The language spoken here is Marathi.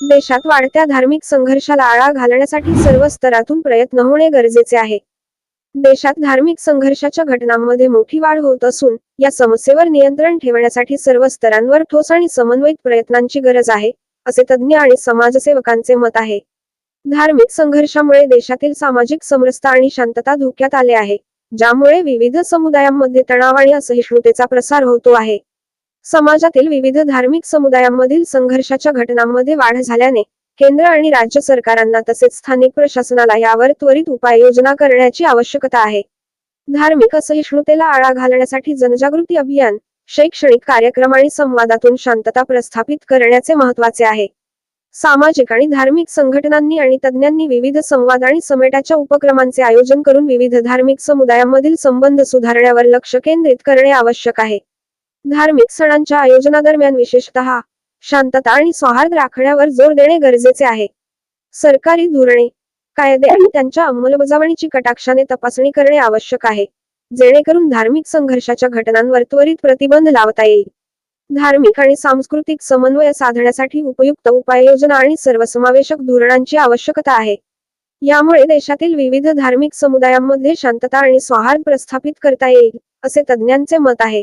देशात वाढत्या धार्मिक संघर्षाला आळा घालण्यासाठी सर्व स्तरातून प्रयत्न होणे गरजेचे आहे. देशात धार्मिक संघर्षाच्या घटनांमध्ये मोठी वाढ होत असून या समस्येवर नियंत्रण ठेवण्यासाठी सर्व स्तरांवर ठोस आणि समन्वयित प्रयत्नांची गरज आहे असे तज्ज्ञ आणि समाजसेवकांचे मत आहे. धार्मिक संघर्षामुळे देशातील सामाजिक समरसता आणि शांतता धोक्यात आले आहे ज्यामुळे विविध समुदायांमध्ये तणाव आणि असहिष्णुतेचा प्रसार होतो आहे. समाजातील विविध धार्मिक समुदायांमधील संघर्षाच्या घटनांमध्ये वाढ झाल्याने केंद्र आणि राज्य सरकारांना तसेच स्थानिक प्रशासनाला यावर त्वरित उपाययोजना करण्याची आवश्यकता आहे. धार्मिक असहिष्णुतेला आळा घालण्यासाठी जनजागृती अभियान शैक्षणिक कार्यक्रम आणि संवादातून शांतता प्रस्थापित करण्याचे महत्त्वाचे आहे. सामाजिक आणि धार्मिक संघटनांनी आणि तज्ज्ञांनी विविध संवाद आणि समेटाच्या उपक्रमांचे आयोजन करून विविध धार्मिक समुदायांमधील संबंध सुधारण्यावर लक्ष केंद्रित करणे आवश्यक आहे. धार्मिक सणांच्या आयोजनादरम्यान विशेषतः शांतता आणि सौहार्द राखण्यावर जोर देणे गरजेचे आहे. सरकारी धोरणे कायदे आणि त्यांच्या अंमलबजावणीची कटाक्षाने तपासणी करणे आवश्यक आहे जेणेकरून धार्मिक संघर्षाच्या घटनांवर त्वरित प्रतिबंध लावता येईल. धार्मिक आणि सांस्कृतिक समन्वय साधण्यासाठी उपयुक्त उपाययोजना आणि सर्वसमावेशक धोरणांची आवश्यकता आहे. यामुळे देशातील विविध धार्मिक समुदायांमध्ये शांतता आणि सौहार्द प्रस्थापित करता येईल असे तज्ज्ञांचे मत आहे.